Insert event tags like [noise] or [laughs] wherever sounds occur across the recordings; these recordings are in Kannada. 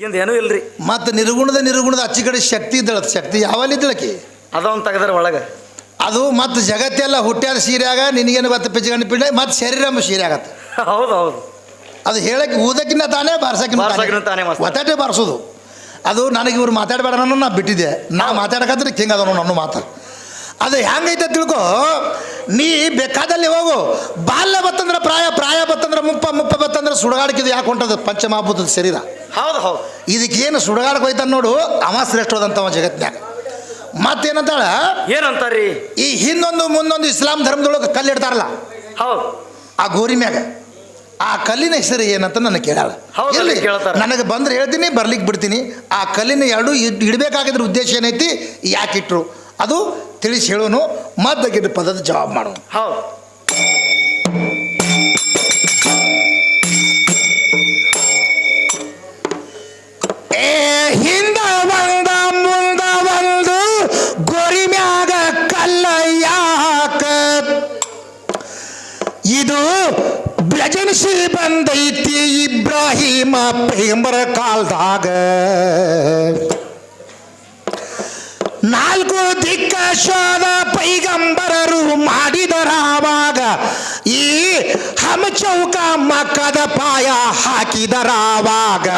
ಇಂದ ಏನೂ ಇಲ್ರಿ. ಮತ್ತು ನಿರ್ಗುಣದ ನಿರ್ಗುಣದ ಅಚ್ಚಿ ಕಡೆ ಶಕ್ತಿ ಇದ್ದಳ ಶಕ್ತಿ ಯಾವಲ್ಲಿ ಇದ್ದಳಕಿ ಅದೊಂದು ತೆಗೆದ್ರ ಒಳಗೆ. ಅದು ಮತ್ತು ಜಗತ್ತೆಲ್ಲ ಹುಟ್ಟ್ಯಾದ ಸೀರೆಯಾಗ ನಿನಗೇನು ಬತ್ತ ಪಿಚ್ಚಿಗಣ್ಣ ಪಿಂಡ ಮತ್ತು ಶರೀರ ಸೀರೆ ಆಗತ್ತೆ. ಹೌದು ಹೌದು. ಅದು ಹೇಳಕ್ಕೆ ಊದಕ್ಕಿಂತ ತಾನೇ ಬಾರ್ಸಕ್ಕಿಂತ ಬಾರ್ಸಕ್ಕಿಂತ ತಾನೇ. ಒತ್ತಾಟೆ ಬಾರಿಸೋದು. ಅದು ನನಗೆ ಇವ್ರು ಮಾತಾಡಬೇಡ ನಾನು ನಾ ಬಿಟ್ಟಿದ್ದೆ. ನಾ ಮಾತಾಡಕಂದ್ರೆ ಕಿಂಗ್ ಅದನ್ನು ನನ್ನ ಮಾತು. ಅದು ಹೆಂಗೈತೆ ತಿಳ್ಕೊ? ನೀ ಬೇಕಾದಲ್ಲಿ ಹೋಗು. ಬಾಲ್ಯ ಬತ್ತಂದ್ರೆ ಪ್ರಾಯ ಪ್ರಾಯ ಬತ್ತಂದ್ರೆ ಮುಪ್ಪ ಮುಪ್ಪ ಬತ್ತಂದ್ರೆ ಸುಡಗಾಡಕ್ಕಿದ್ದು ಯಾಕೆ ಹೊಂಟದ? ಪಂಚಮಹಾಭೂತದ ಶರೀರ. ಹೌದು ಹೌದು. ಇದಕ್ಕೇನು ಸುಡಗಾಡಕ್ಕೆ ಹೋಯ್ತಾನ ನೋಡು ಅವ ಶ್ರೇಷ್ಠವಾದಂಥವ ಜಗತ್ನಾಗ ಮತ್ತೇನಂತಾಳ? ಏನಂತಾರ್ರಿ? ಈ ಹಿಂದೊಂದು ಮುಂದೊಂದು ಇಸ್ಲಾಂ ಧರ್ಮದೊಳಗೆ ಕಲ್ಲು ಇಡ್ತಾರಲ್ಲ ಹೌದು. ಆ ಗೋರಿ ಮ್ಯಾಗ. ಆ ಕಲ್ಲಿನ ಹೆಸರು ಏನಂತ ನನಗೆ ಕೇಳಲ್ಲ ಕೇಳ್ತಾರ. ನನಗೆ ಬಂದ್ರೆ ಹೇಳ್ತೀನಿ ಬರ್ಲಿಕ್ಕೆ ಬಿಡ್ತೀನಿ. ಆ ಕಲ್ಲಿನ ಎರಡು ಇಡ್- ಇಡ್ಬೇಕಾಗಿದ್ರ ಉದ್ದೇಶ ಏನೈತಿ? ಯಾಕಿಟ್ರು. ಅದು ತಿಳಿಸಿ ಹೇಳೋನು ಮದ್ದಗಿದ್ದ ಪದದ ಜವಾಬ್ ಮಾಡೋನು ಹೌದು. ಹಿಂದ ಒಂದ ಮುಂದ ಗೋರಿ ಮ್ಯಾಗ ಕಲ್ಲ ಯಾಕ? ಇದು ಬ್ರಜನ್ಸಿ ಬಂದೈತಿ ಇಬ್ರಾಹಿಮ ಪೈಂಬರ ಕಾಲ್ದಾಗ. ನಾಲ್ಕು ದಿಕ್ಕ ಪೈಗಂಬರರು ಮಾಡಿದರಾವಾಗ ಈ ಹಮ ಚೌಕ ಮಕ್ಕದ ಪಾಯ ಹಾಕಿದರಾವಾಗ.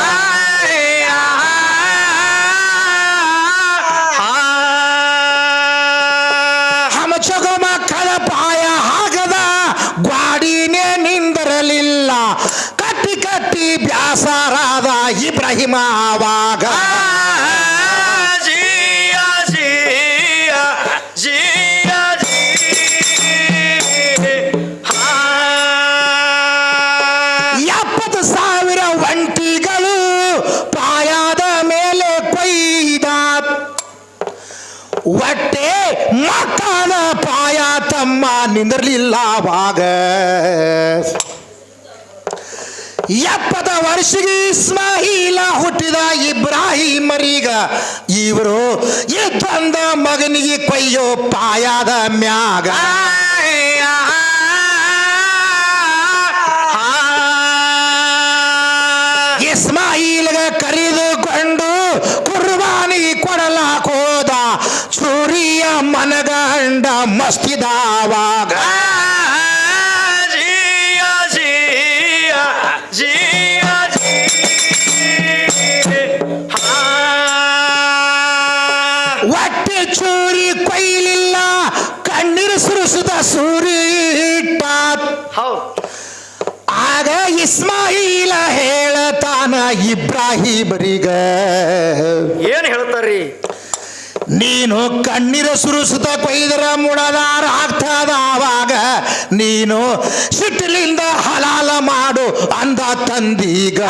ಹಮಚೌಕ ಮಕ್ಕದ ಪಾಯ ಹಾಕದ ಗ್ವಾಡಿನೇ ನಿಂದಿರಲಿಲ್ಲ. ಕಟ್ಟಿ ಕಟ್ಟಿ ಬ್ಯಾಸರಾದ ಇಬ್ರಾಹಿಮ ಆವಾಗ. ತಮ್ಮ ನಿಂದಿರಲಿಲ್ಲ ಅವಾಗ ಎಪ್ಪತ್ತ ವರ್ಷಗೆ ಇಸ್ಮಾಯಿಲ ಹುಟ್ಟಿದ ಇಬ್ರಾಹಿಮರೀಗ ಇವರು ಇದ್ದಂದ ಮಗನಿಗೆ ಕೊಯ್ಯೋ ಪಾಯದ ಮ್ಯಾಗ. ಇಸ್ಮಾಯಿಲ್ಗ ಕರೆದುಕೊಂಡು ಮನಗಂಡ ಮಸ್ತಿದಾವಾಗ. ಒಟ್ಟೆ ಚೂರಿ ಕೊಯ್ಲಿಲ್ಲ ಕಣ್ಣೀರು ಸುರಿಸಿದ ಸೂರಿ ಆಗ ಇಸ್ಮಾಯಿಲ ಹೇಳತಾನ ಇಬ್ರಾಹಿಮರಿಗ. ಏನ್ ಹೇಳ್ತಾರ್ರಿ? ನೀನು ಕಣ್ಣೀರ ಸುರಿಸುತ್ತ ಕೊಯ್ದರ ಮುಡದಾರ ಆಗ್ತದ ಆವಾಗ ನೀನು ಸಿಟ್ಟಿಲಿಂದ ಹಲಾಲ ಮಾಡು ಅಂದ ತಂದೀಗ.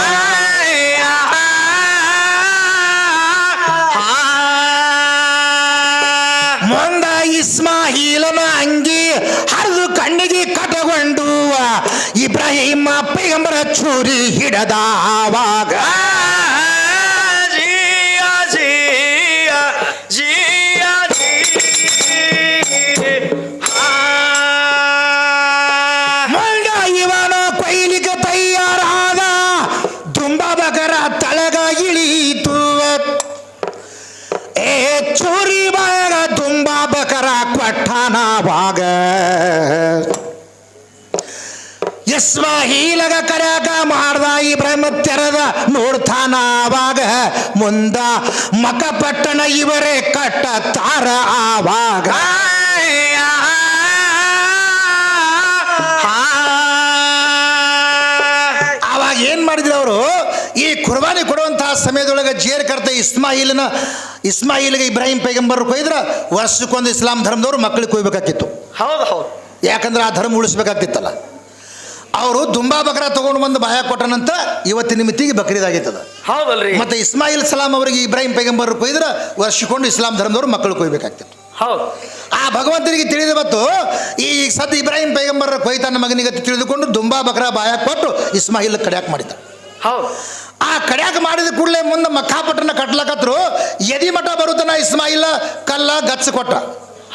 ಮಂದ ಇಸ್ಮಾಹೀಲನ ಅಂಗಿ ಹರಿದು ಕಣ್ಣಿಗೆ ಕಟಗೊಂಡು ಇಬ್ರಾಹಿಮ ಪೈಗಂಬರ ಚೂರಿ ಹಿಡದ ಆವಾಗ. ಕೊಟ್ಟನವಾಗ ಹೀಲಗ ಕರಗ ಮಾಡ್ದ ಈ ಬ್ರಹ್ಮ ನೋಡ್ತಾನ ಆವಾಗ ಮುಂದ ಮಕಪಟ್ಟಣ ಇವರೇ ಕಟ್ಟ ತಾರ ಆವಾಗ. ಆವಾಗ ಏನ್ ಮಾಡಿದ್ರು ಅವರು? ಈ ಕುರ್ಬಾನಿ ಕೊಡುವಂತಹ ಸಮಯದೊಳಗೆ ಜೇರ್ ಕರ್ತ ಇಸ್ಮಾಯಿಲ್ನ ಇಸ್ಮಾಯಿಲ್ಗೆ ಇಬ್ರಾಹಿಂ ಪೈಗಂಬರ್ ಕೊಯ್ದ್ರ ವರ್ಷಕ್ಕೊಂದು ಇಸ್ಲಾಂ ಧರ್ಮದವರು ಮಕ್ಕಳಿಗೆ ಕೊಯ್ಬೇಕಾಗಿತ್ತು ಹೌದು ಹೌದು. ಯಾಕಂದ್ರೆ ಆ ಧರ್ಮ ಉಳಿಸ್ಬೇಕಾಗ್ತಿತ್ತಲ್ಲ. ಅವರು ದುಂಬಾ ಬಕರ ತಗೊಂಡು ಬಂದು ಬಾಯ ಕೊಟ್ಟನಂತ ಇವತ್ತಿನ ಮಿತಿಗೆ ಬಕ್ರೀದಾಗಿತ್ತದ. ಹೌದಲ್ರಿ. ಮತ್ತೆ ಇಸ್ಮಾಯಿಲ್ ಸಲಾಂ ಅವರಿಗೆ ಇಬ್ರಾಹಿಂ ಪೈಗಂಬರ್ ಕೊಯ್ದ್ರೆ ವರ್ಷಿಕೊಂಡು ಇಸ್ಲಾಂ ಧರ್ಮದವರು ಮಕ್ಕಳು ಕೊಯ್ಬೇಕಾಗ್ತಿತ್ತು. ಹೌದು. ಆ ಭಗವಂತನಿಗೆ ತಿಳಿದ ಬತ್ತು ಈ ಸದ್ ಇಬ್ರಾಹಿಂ ಪೈಗಂಬರ ಕೊಯ್ತಾನ ಮಗನಿಗೆ ತಿಳಿದುಕೊಂಡು ದುಂಬಾ ಬಕರ ಬಾಯ ಕೊಟ್ಟು ಇಸ್ಮಾಯಿಲ್ ಕಡ್ಯಾಕ್ ಮಾಡಿದ ಹೌದು. ಆ ಕಡ್ಯಾಕ್ ಮಾಡಿದ ಕೂಡಲೇ ಮುಂದೆ ಮಕ್ಕಾಪಟ್ಟಣ ಕಟ್ಲಕತ್ರು ಎದಿ ಮಠ ಬರುತ್ತನ ಇಸ್ಮಾಯಿಲ್ ಕಲ್ಲ ಗಚ್ಚ ಕೊಟ್ಟ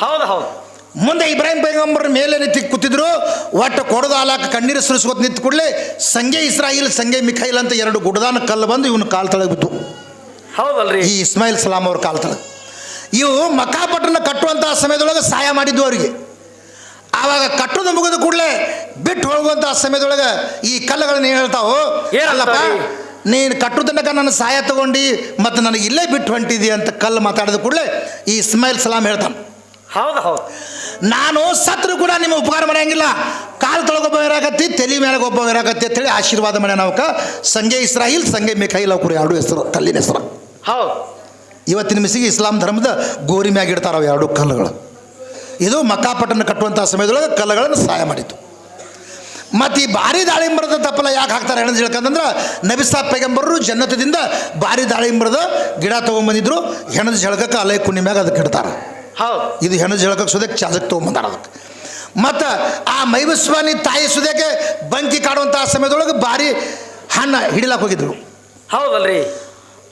ಹೌದು ಹೌದು. ಮುಂದೆ ಇಬ್ರಾಹಿಂ ಪೈಗಂಬರ ಮೇಲೆ ನಿಂತು ಕೂತಿದ್ರು ಒಟ್ಟು ಕೊಡದ ಹಾಲಾಕ ಕಣ್ಣೀರು ಸುರಿಸ್ಕೊತ ನಿಂತು ಕೂಡಲೇ ಸಂಗೆ ಇಸ್ರಾಯಿಲ್ ಸಂಗೆ ಮಿಖೈಲ್ ಅಂತ ಎರಡು ಗುಡದಾನ ಕಲ್ಲು ಬಂದು ಇವನು ಕಾಲು ತಳಗೆ ಹೌದಲ್ರಿ. ಈ ಇಸ್ಮಾಯಿಲ್ ಸಲಾಂ ಅವ್ರ ಕಾಲು ತಳಗೆ. ಇವು ಮಕ್ಕಾಪಟ್ಟಣ ಕಟ್ಟುವಂಥ ಸಮಯದೊಳಗೆ ಸಹಾಯ ಮಾಡಿದ್ದು ಅವರಿಗೆ. ಆವಾಗ ಕಟ್ಟೋದು ಮುಗಿದ ಕೂಡಲೇ ಬಿಟ್ಟು ಹೋಗುವಂಥ ಸಮಯದೊಳಗೆ ಈ ಕಲ್ಲುಗಳನ್ನ ಏನು ಹೇಳ್ತಾವು? ಏನ್ ಅಲ್ಲಪ್ಪ ಹೇಳ್ತಾವ್ರಿ? ನೀನು ಕಟ್ಟು ತನಕ ನನ್ನ ಸಹಾಯ ತಗೊಂಡು ಮತ್ತು ನನಗೆ ಇಲ್ಲೇ ಬಿಟ್ಟು ಹೊಂಟಿದಿ ಅಂತ ಕಲ್ಲು ಮಾತಾಡಿದ ಕೂಡಲೇ ಈ ಇಸ್ಮಾಯಿಲ್ ಸಲಾಂ ಹೇಳ್ತಾನೆ. ಹೌದು ಹೌದು. ನಾನು ಸತ್ರು ಕೂಡ ನಿಮ್ಮ ಉಪಕಾರ ಮಾಡಂಗಿಲ್ಲ ಕಾಲು ತೊಳಗೊಬ್ಬ ಇರಾಕತ್ತಿ ತಲೆ ಮೇಲೆ ಒಬ್ಬ ಇರಾಕತ್ತಿ ಅಂತೇಳಿ ಆಶೀರ್ವಾದ ಮಾಡ್ಯ ನಾವಕ ಸಂಜೆ ಇಸ್ರಾಯಿಲ್ ಸಂಜೆ ಮಿಖೈಲ್ ಅವ್ರು ಎರಡು ಹೆಸರು ಕಲ್ಲಿನ ಹೆಸರು. ಹೌದು. ಇವತ್ತಿನ ಮಿಸಿಗೆ ಇಸ್ಲಾಂ ಧರ್ಮದ ಗೋರಿ ಮ್ಯಾಗ ಇಡ್ತಾರ ಅವು ಎರಡು ಕಲ್ಲುಗಳು. ಇದು ಮಕ್ಕಾಪಟ್ಟಣ ಕಟ್ಟುವಂಥ ಸಮಯದೊಳಗೆ ಕಲ್ಲುಗಳನ್ನು ಸಹಾಯ ಮಾಡಿತ್ತು ಮತ್ತು ಈ ಭಾರಿ ದಾಳಿಂಬರದ ತಪ್ಪಲ ಯಾಕೆ ಹಾಕ್ತಾರೆ ಹೆಣ್ಣು ಹೇಳ್ಕಂತಂದ್ರೆ ನಬಿಸಾ ಪೈಗಂಬರರು ಜನ್ನತದಿಂದ ಭಾರಿ ದಾಳಿಂಬರದ ಗಿಡ ತೊಗೊಂಬಂದಿದ್ರು. ಹೆಣದ ಜಳಕಕ್ಕೆ ಅಲೆ ಮ್ಯಾಗ ಅದಕ್ಕೆ ಇಡ್ತಾರೆ. ಹೌದು. ಇದು ಹೆಣ್ಣು ಜಳಕಕ್ಕೆ ಸುದಕ್ಕೆ ಚಾಜಕ್ಕೆ ತೊಗೊಂಬಂದಾರ ಅದಕ್ಕೆ. ಮತ್ತು ಆ ಮೈವಸ್ವಾಮಿ ತಾಯಿ ಸುದಕ್ಕೆ ಬಂಕಿ ಕಾಡುವಂಥ ಸಮಯದೊಳಗೆ ಭಾರಿ ಹಣ್ಣು ಹಿಡಿಲಕ್ಕೆ ಹೋಗಿದ್ರು. ಹೌದಲ್ರಿ.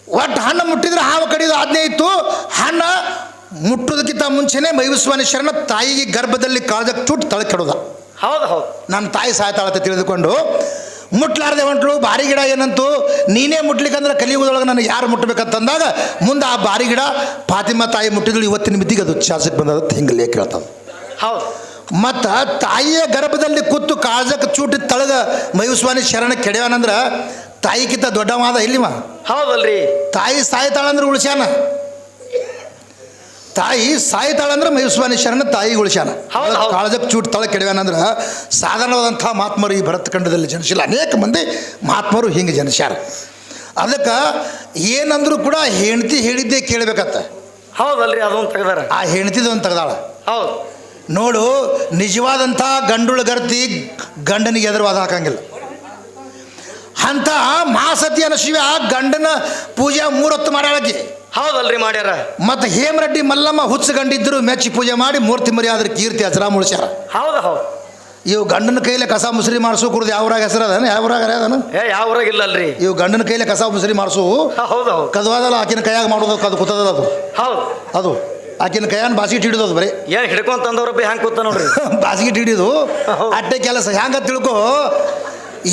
ಒಟ್ಟು ಹಣ್ಣು ಮುಟ್ಟಿದ್ರೆ ಹಾವು ಕಡಿದು ಆಜ್ಞೆ ಇತ್ತು. ಹಣ್ಣು ಮುಟ್ಟೋದಕ್ಕಿಂತ ಮುಂಚೆನೇ ಮೈವಸ್ವಾಮಿ ಶರಣ ತಾಯಿಗೆ ಗರ್ಭದಲ್ಲಿ ಕಾಳದಕ್ಕೆ ಚುಟ್ಟು ತಳ ಕೆಡೋದ. ಹೌದು ಹೌದು. ನನ್ನ ತಾಯಿ ಸಾಯ್ತಾಳತ್ತೆ ತಿಳಿದುಕೊಂಡು ಮುಟ್ಲಾರ್ದೆ ಹೊಂಟ್ಲು ಬಾರಿ ಗಿಡ ಏನಂತು? ನೀನೇ ಮುಟ್ಲಿಕ್ಕಂದ್ರೆ ಕಲಿಯುವುದೊಳಗೆ ನನಗೆ ಯಾರು ಮುಟ್ಟಬೇಕಂತಂದಾಗ ಮುಂದೆ ಆ ಬಾರಿ ಗಿಡ ಫಾತಿಮಾ ತಾಯಿ ಮುಟ್ಟಿದ್ರು ಇವತ್ತಿನ ಮಿತಿಗೆ ಅದು ಚಾಸಕ್ಕೆ ಬಂದದ ಹಿಂಗೆ ಲೇಖ ಹೇಳ್ತದೆ ಹೌದು. ಮತ್ತು ತಾಯಿಯ ಗರ್ಭದಲ್ಲಿ ಕೂತು ಕಾಜಕ್ಕೆ ಚೂಟಿ ತಳಗ ಮಯೂಸ್ವಾಮಿ ಶರಣ ಕೆಡವನಂದ್ರೆ ತಾಯಿಗಿಂತ ದೊಡ್ಡವಾದ ಇಲ್ಲಿವ? ಹೌದಲ್ರಿ. ತಾಯಿ ಸಾಯ್ತಾಳಂದ್ರೆ ಉಳಿಸ್ಯಾನ? ತಾಯಿ ಸಾಯ್ತಾಳಂದ್ರೆ ಮೈಸ್ವಾನಿ ಶರಣ ತಾಯಿ ಉಳಿಸ್ಯಾನ ಹೌದು, ಹೌದು. ಕಾಳಜಕ್ಕೆ ಚೂಟ್ ತಳ ಕೆಡವ್ಯಾನಂದ್ರೆ ಸಾಧಾರಣವಾದಂಥ ಮಹಾತ್ಮರು ಈ ಭರತ್ ಖಂಡದಲ್ಲಿ ಜನಿಸಿಲ್ಲ. ಅನೇಕ ಮಂದಿ ಮಹಾತ್ಮರು ಹಿಂಗೆ ಜನಿಸ್ಯಾರ. ಅದಕ್ಕೆ ಏನಂದ್ರೂ ಕೂಡ ಹೆಂಡತಿ ಹೇಳಿದ್ದೇ ಕೇಳಬೇಕತ್ತ. ಹೌದಲ್ರಿ ಅದೊಂದು ತೆಗ್ದಾರ. ಆ ಹೆಂಡತಿದೊಂದು ತೆಗ್ದಾಳ. ಹೌದು. ನೋಡು ನಿಜವಾದಂಥ ಗಂಡುಳಗರ್ತಿ ಗಂಡನಿಗೆ ಎದುರುವಾದ ಹಾಕಂಗಿಲ್ಲ. ಅಂಥ ಅನ್ನೋ ಆ ಗಂಡನ ಪೂಜೆ ಮೂರೊತ್ತು ಮಾಡ್ಯಾಳಕಿ. ಹೌದಲ್ರಿ ಮಾಡ್ಯಾರ? ಮತ್ತು ಹೇಮರೆಡ್ಡಿ ಮಲ್ಲಮ್ಮ ಹುಚ್ಚ ಗಂಡಿದ್ರು ಮೆಚ್ಚಿ ಪೂಜೆ ಮಾಡಿ ಮೂರ್ತಿ ಮರಿ ಆದ್ರೆ ಕೀರ್ತಿ ಹೆಸರ ಮುಳಿಸ್ಯಾರ ಹೌದು ಹೌದು. ಇವು ಗಂಡನ ಕೈಲೇ ಕಸ ಮುಸ್ರಿ ಮಾಡಿಸು ಕುಡ್ದು ಯಾವ್ರಾಗ ಹೆಸರು ಅದಾನ? ಯಾವ್ರಾಗ ಅದಾನ? ಏ ಊರಾಗ ಇಲ್ಲಲ್ರಿ. ಇವು ಗಂಡನ ಕೈಲೇ ಕಸ ಮುಸ್ರಿ ಮಾಡಿಸು. ಹೌದು ಹೌದು. ಕದವಾದಲ್ಲ ಆಕಿನ ಕೈಯಾಗ ಮಾಡೋದು ಅದು ಕೂತದ ಅದು. ಹೌದು. ಅದು. ಆಕಿನ ಕೈಯನ್ ಬಾಸಿಗೆ ಹಿಡಿದು ಅದು ಬರೀ. ಏನ್ ಹಿಡ್ಕೊಂತಂದವ್ರ ಬಿ ಹ್ಯಾಂಗ್ ಕೂತ ನೋಡ್ರಿ? [laughs] ಬಾಸಿಗೆ ಹಿಡಿದು. ಅಟ್ಟೆ ಕೆಲಸ ಹ್ಯಾಂಗ ತಿಳ್ಕೊ?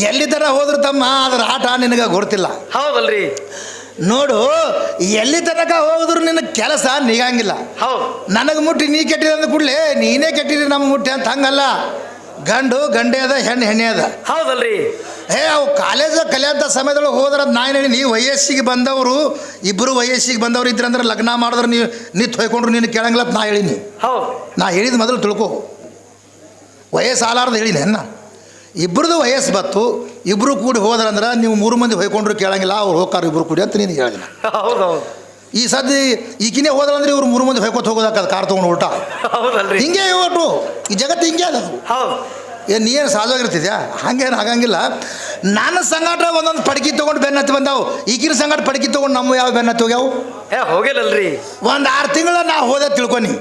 ಎಲ್ಲಿ ತರ ಹೋದ್ರು ತಮ್ಮ ಅದ್ರ ಆಟ ನಿನಗೆ ಗೊತ್ತಿಲ್ಲ ಹೌದಲ್ರಿ. ನೋಡು ಎಲ್ಲಿ ತನಕ ಹೋದ್ರು ನಿನ್ನ ಕೆಲಸ ನೀಗಂಗಿಲ್ಲ. ಹೌದು. ನನಗೆ ಮುಟ್ಟಿ ನೀ ಕೆಟ್ಟಿದ ಅಂದ ಕೂಡಲೇ ನೀನೇ ಕೆಟ್ಟಿರಿ ನಮ್ಮ ಮುಟ್ಟಿ ಅಂತ ಹಂಗಲ್ಲ. ಗಂಡು ಗಂಡೆ ಅದ ಹೆಣ್ಣು ಹೆಣ್ಣೆ ಅದ. ಹೌದಲ್ರಿ. ಏ ಅವು ಕಾಲೇಜ್ ಕಲಿಯಂಥ ಸಮಯದೊಳಗೆ ಹೋದ್ರ ನಾನು ಹೇಳಿ ನೀ ವಯಸ್ಸಿಗೆ ಬಂದವರು ಇಬ್ಬರು ವಯಸ್ಸಿಗೆ ಬಂದವ್ರು ಇದ್ರಂದ್ರೆ ಲಗ್ನ ಮಾಡಿದ್ರೆ ನೀವು ನೀ ತೊಯ್ಕೊಂಡ್ರು ನೀನು ಕೇಳಂಗಿಲ್ಲ ನಾ ಹೇಳಿನಿ. ಹೌದು. ನಾ ಹೇಳಿದ ಮೊದಲು ತಿಳ್ಕೊ. ವಯಸ್ಸು ಆಲಾರ್ದು ಹೇಳಿನಿ ಅನ್ನ. ಇಬ್ಬರದು ವಯಸ್ಸು ಬತ್ತು ಇಬ್ಬರು ಕೂಡಿ ಹೋದ್ರಂದ್ರೆ ನೀವು ಮೂರು ಮಂದಿ ಹೊಯ್ಕೊಂಡ್ರು ಕೇಳಂಗಿಲ್ಲ ಅವ್ರು ಹೋಗ್ತಾರೆ ಇಬ್ಬರು ಕೂಡಿ ಅಂತ ನೀನು ಹೇಳಿದೆ ಈ ಸದ್ಯ ಈಗಿನೇ ಹೋದ್ರಂದ್ರೆ ಇವ್ರು ಮೂರು ಮಂದಿ ಹೊಯ್ಕೊತ ಅದು ಕಾರ್ ತೊಗೊಂಡು ಊಟ ಹೌದಲ್ರಿ. ಹಿಂಗೆ ಒಟ್ಟು ಈ ಜಗತ್ತು ಹಿಂಗೆ ಅದ ಹೌದು. ಏನು ನೀನು ಹಂಗೇನು ಆಗಂಗಿಲ್ಲ. ನನ್ನ ಸಂಗಾಟ ಒಂದೊಂದು ಪಡಕಿ ತೊಗೊಂಡು ಬೆನ್ನತ್ತಿ ಬಂದಾವು. ಈಗಿನ ಸಂಗಾಟ ಪಡಕಿ ತೊಗೊಂಡು ನಮ್ಮ ಯಾವ ಬೆನ್ನತ್ತಿ ಹೋಗ್ಯಾವು? ಏ ಹೋಗಿಲ್ಲಲ್ರಿ. ಒಂದು ಆರು ತಿಂಗಳ ನಾ ಹೋದೆ ತಿಳ್ಕೊನಿ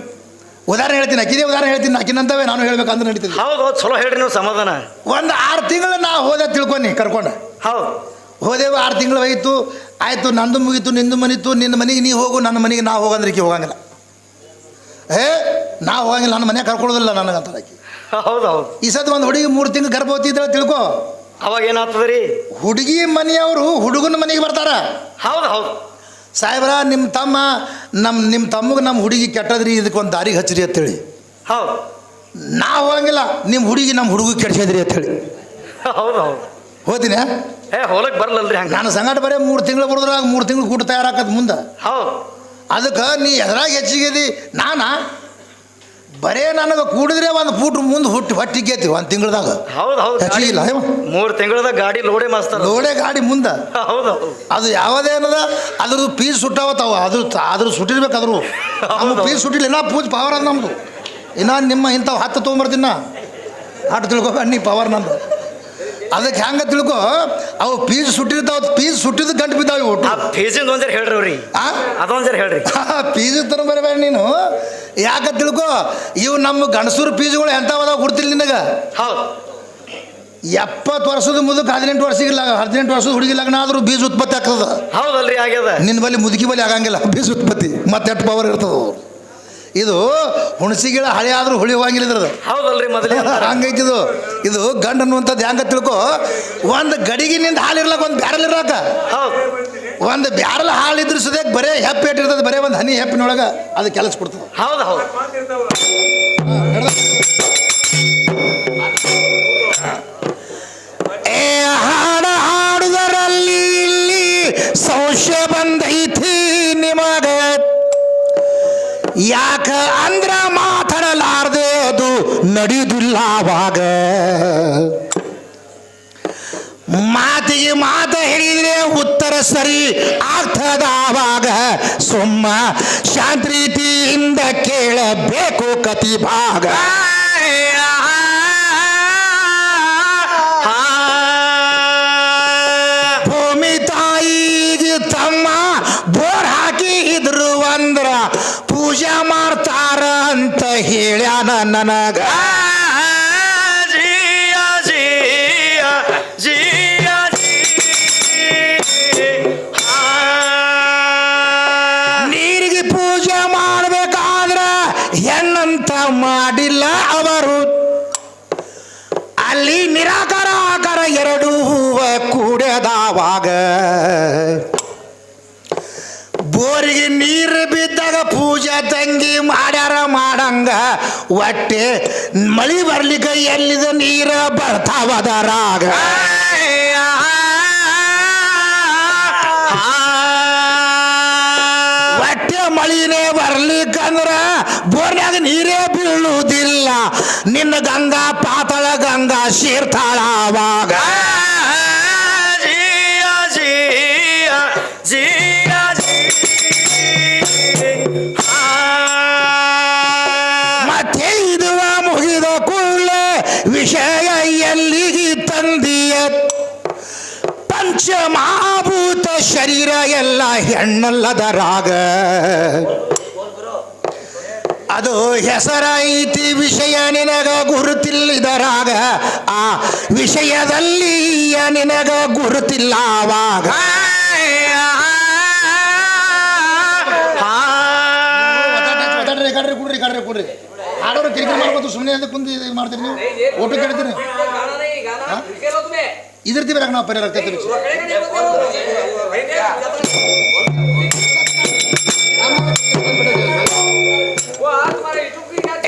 ಉದಾಹರಣೆ ಹೇಳ್ತೀನಿ ಅಕ್ಕಿದೆ ಉದಾಹರಣೆ ಹೇಳ್ತೀನಿ ಅಕ್ಕಿನಂತವೇ ನಾನು ಹೇಳ್ಬೇಕಂದ್ರೆ ನಡೀತೀನಿ ಹೌದು ಹೌದು ಚಲೋ ಹೇಳ್ರಿ ನೀವು ಸಮಾಧಾನ. ಒಂದು ಆರು ತಿಂಗಳು ನಾ ಹೋದೆ ತಿಳ್ಕೊನಿ ಕರ್ಕೊಂಡು. ಹೌದು. ಹೋದೆವು ಆರು ತಿಂಗಳು ಹೋಯಿತು ಆಯಿತು ನಂದು ಮುಗೀತು ನಿಂದು ಮನೀತು ನಿನ್ನ ಮನೆಗೆ ನೀ ಹೋಗು ನನ್ನ ಮನೆಗೆ ನಾ ಹೋಗಂದ್ರೆ ಅಕ್ಕಿ ಹೋಗಂಗಿಲ್ಲ. ಏ ನಾ ಹೋಗಂಗಿಲ್ಲ ನನ್ನ ಮನೆ ಕರ್ಕೊಳ್ಳೋದಿಲ್ಲ ಅಂತ ಆಕಿ. ಹೌದು ಹೌದು. ಈ ಸತ್ ಒಂದು ಹುಡುಗಿ ಮೂರು ತಿಂಗಳು ಗರ್ಭವತಿ ಇದ್ರೆ ತಿಳ್ಕೊ. ಅವಾಗ ಏನಾಗ್ತದೆ ರೀ ಹುಡುಗಿ ಮನೆಯವರು ಹುಡುಗನ ಮನೆಗೆ ಬರ್ತಾರ. ಹೌದು ಹೌದು. ಸಾಹೇಬ್ರ ನಿಮ್ಮ ತಮ್ಮ ನಮ್ಮ ನಿಮ್ಮ ತಮ್ಮಗೆ ನಮ್ಮ ಹುಡುಗಿ ಕೆಟ್ಟದ್ರಿ ಇದಕ್ಕೆ ಒಂದು ದಾರಿಗೆ ಹಚ್ಚಿರಿ ಅಂತೇಳಿ. ಹೌದು. ನಾ ಹೋಗಂಗಿಲ್ಲ ನಿಮ್ಮ ಹುಡುಗಿ ನಮ್ಮ ಹುಡುಗಿ ಕೆಡ್ಸಿದ್ರಿ ಅಂತೇಳಿ. ಹೌದು ಹೌದು. ಹೋದಿನ ಏ ಹೋಲಕ್ ಬರಲ್ಲಲ್ರಿ ಹಂಗೆ? ನಾನು ಸಂಗಾಟ ಬರೀ ಮೂರು ತಿಂಗಳು ಬರೋದ್ರಾಗ ಮೂರು ತಿಂಗಳು ಕೂಟ ತಯಾರಾಕತ್ ಮುಂದೆ. ಹೌದು. ಅದಕ್ಕೆ ನೀ ಎದ್ರಾಗ ಹೆಚ್ಚಿಗೆದಿ ನಾನಾ? ಬರೇ ನನಗೆ ಕೂಡಿದ್ರೆ ಒಂದು ಫೂಟ್ ಮುಂದೆ ಹುಟ್ಟಿ ಹೊಟ್ಟಿಗೇತಿ ಒಂದು ತಿಂಗಳದಾಗ. ಹೌದು ಹೌದು ಇವ. ಮೂರ್ ತಿಂಗಳದ ಗಾಡಿ ಲೋಡೆ ಮಾಸ್ತಾರ. ಲೋಡೆ ಗಾಡಿ ಮುಂದೆ. ಹೌದು ಅದು ಯಾವುದೇನದ ಅದ್ರದ್ದು ಪೀಸ್ ಸುಟ್ಟಾವತ್ತಾವ ಅದ್ರ ಅದ್ರ ಸುಟ್ಟಿರ್ಬೇಕಾದ್ರು ನಮ್ಮ ಹೌದು. ಪೀಸ್ ಸುಟ್ಟಿಲ್ಲ ಇನ್ನ ಪೂಜೆ ಪವರ್ ಅದ ನಮ್ಮದು ಇನ್ನ ನಿಮ್ಮ ಇಂಥವು ಹತ್ತು ತೊಗೊಂಬರ್ತೀನ ಆಟ ತಿಳ್ಕೊಬೇಡ ನೀ ಪವರ್ ನಂದು. ಅದಕ್ಕೆ ಹೆಂಗೆ ತಿಳ್ಕೊ? ಅವು ಪೀಸ್ ಸುಟ್ಟಿರ್ತಾವ ಪೀಸ್ ಸುಟ್ಟಿದ ಗಂಟು ಬಿದ್ದಾವೆ ಒಟ್ಟು. ಆ ಫೇಜಿಂದ ಒಂದ್ಸರಿ ಹೇಳ್ರಿ ಅವ್ರಿ. ಆ? ಅದೊಂದ್ ಹೇಳ್ರಿ. ಪೀಸ್ ತರ ಬರಬೇಡ ನೀನು? ಯಾಕ ತಿಳ್ಕೊ? ಇವು ನಮ್ಮ ಗಂಡಸೂರು ಪೀಸ್ಗಳು ಎಂಥವದಾವ ಕೊಡ್ತಿಲ್ಲ ನಿನಗೆ? ಹೌದು. ಎಪ್ಪತ್ತು ವರ್ಷದ ಮುದುಕ ಹದಿನೆಂಟು ವರ್ಷಗಿಲ್ಲ ಹದಿನೆಂಟು ವರ್ಷದ ಹುಡುಗಿ ಲಗ್ನ ಆದ್ರೂ ಬೀಜ ಉತ್ಪತ್ತಿ ಆಗ್ತದ. ಹೌದಲ್ರಿ ಆಗ್ಯದ. ನಿನ್ನ ಬಳಿ ಮುದುಕಿ ಬಳಿ ಆಗಂಗಿಲ್ಲ ಬೀಜ ಉತ್ಪತ್ತಿ. ಮತ್ತೆ ಎಷ್ಟು ಪವರ್ ಇರ್ತದ ಇದು ಹುಣಸಿಗಿಳ ಹಳೆ ಆದ್ರೂ ಹುಳಿ ಹೋಗಿಲ್ಲ ಇದ್ರದ್ದು ಹೌದಲ್ರಿ ಮೊದಲೇ ಹಂಗೈತಿ ಇದು ಇದು ಗಂಡ ಅನ್ನುವಂಥದ್ದು ಹೆಂಗ ತಿಳ್ಕೊ ಒಂದು ಗಡಿಗಿನಿಂದ ಹಾಲು ಇರ್ಲಕ್ಕ ಒಂದು ಬ್ಯಾರಲ್ ಇರ್ಲಕ್ಕ. ಒಂದು ಬ್ಯಾರಲ್ ಹಾಲು ಇದ್ರ ಸುದೇಕ್ ಬರೇ ಹೆಪ್ಪು ಇಟ್ಟಿರ್ತದೆ ಬರೇ ಒಂದು ಹನಿ ಹೆಪ್ಪಿನೊಳಗೆ ಅದು ಕೆಲಸ ಕೊಡ್ತದೆ. ಹೌದು ಹೌದು. ಏ ಹಾಡ ಹಾಡುದರಲ್ಲಿ ಇಲ್ಲಿ ಸಂಶಯ ಬಂದೈತಿ ನಿಮಗ. ಯಾಕ ಅಂದ್ರ ಮಾತಾಡಲಾರ್ದೆ ಅದು ನಡೆಯುವುದಿಲ್ಲ ಅವಾಗ. ಮಾತಿಗೆ ಮಾತು ಹೇಳಿದ್ರೆ ಉತ್ತರ ಸರಿ ಆಗ್ತದ ಆವಾಗ ಸುಮ್ಮ ಶಾಂತ ರೀತಿಯಿಂದ ಕೇಳಬೇಕು ಕತಿ ಭಾಗ. ಹೇಳ್ಯಾನ ನನಗ. ನೀರಿಗೆ ಪೂಜೆ ಮಾಡ್ಬೇಕಾದ್ರ ಹೆಣ್ಣಂತ ಮಾಡಿಲ್ಲ ಅವರು. ಅಲ್ಲಿ ನಿರಾಕಾರ ಆಕಾರ ಎರಡು ಹೂವ ಕೂಡ್ಯದಾವಾಗ ಬೋರಿಗೆ ನೀರು ಬಿದ್ದಾಗ ಪೂಜೆ ತಂಗಿ ಮಾಡ್ಯಾರ ಮಾಡಂಗ ಒಟ್ಟೆ ಮಳಿ ಬರ್ಲಿಕ್ಕೆ ಎಲ್ಲಿದ ನೀರ ಬರ್ತಾವದರಾಗ ಒಟ್ಟೆ ಮಳಿನೇ ಬರ್ಲಿಕ್ಕಂದ್ರ ಬೋರ್ನಾಗ ನೀರೇ ಬೀಳುವುದಿಲ್ಲ ನಿನ್ನ ಗಂಗಾ ಪಾತಳ ಗಂಗಾ ಸೇರ್ತಾಳ ಅವಾಗ ಶರೀರ ಎಲ್ಲ ಹೆಣ್ಣಲ್ಲದ ರಾಗ ಅದು ಹೆಸರೈತಿ ವಿಷಯ ನಿನಗ ಗುರುತಿಲ್ಲಿದರಾಗ ಆ ವಿಷಯದಲ್ಲಿ ನಿನಗ ಗುರುತಿಲ್ಲ ಆವಾಗ ಕಡ್ರಿ ಕುಡ್ರಿ ಕಡ್ರಿ ಕುಡ್ರಿ ಆಡೋರು ಕಿರಿಕಿರಿ ಮಾಡ್ಬೋದು ಸುಮ್ಮನೆ ಅಂತ ಕುಂದು ಇದು ಮಾಡ್ತೀರಿ ನೀವು ಊಟ ಕೇಳ್ತೀರಿ ಇದ್ರತಿ ಬರಕ ನಾವು ಪರಿಹಾರ